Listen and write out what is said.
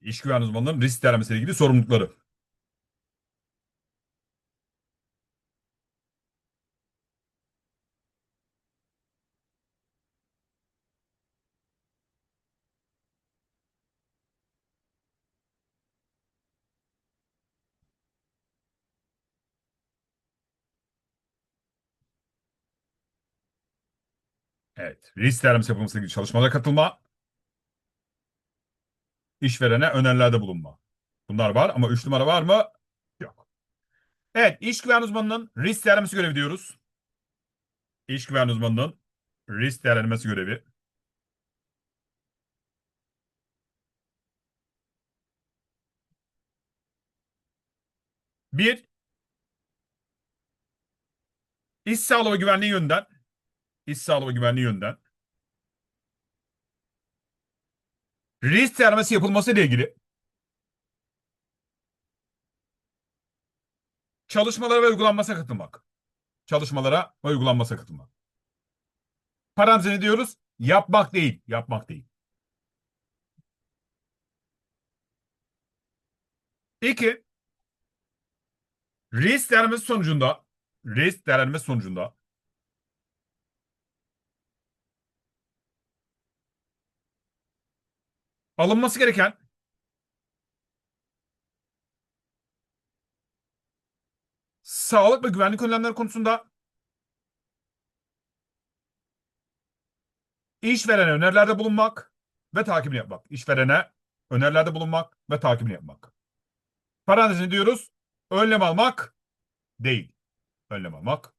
İş güven uzmanlarının risk değerlemesiyle ilgili sorumlulukları. Evet. Risk değerlemesi yapılmasıyla ilgili çalışmalara katılma. İşverene önerilerde bulunma. Bunlar var ama 3 numara var mı? Yok. Evet. İş güven uzmanının risk değerlemesi görevi diyoruz. İş güven uzmanının risk değerlendirmesi görevi. Bir, iş sağlığı ve güvenliği yönden, iş sağlığı ve güvenliği yönden risk değerlemesi yapılması ile ilgili çalışmalara ve uygulanmasına katılmak. Çalışmalara ve uygulanmasına katılmak. Parantez ne diyoruz? Yapmak değil, yapmak değil. İki, risk değerlendirmesi sonucunda, risk değerlendirmesi sonucunda alınması gereken sağlık ve güvenlik önlemleri konusunda işverene önerilerde bulunmak ve takibini yapmak. İşverene önerilerde bulunmak ve takibini yapmak. Parantezini diyoruz. Önlem almak değil. Önlem almak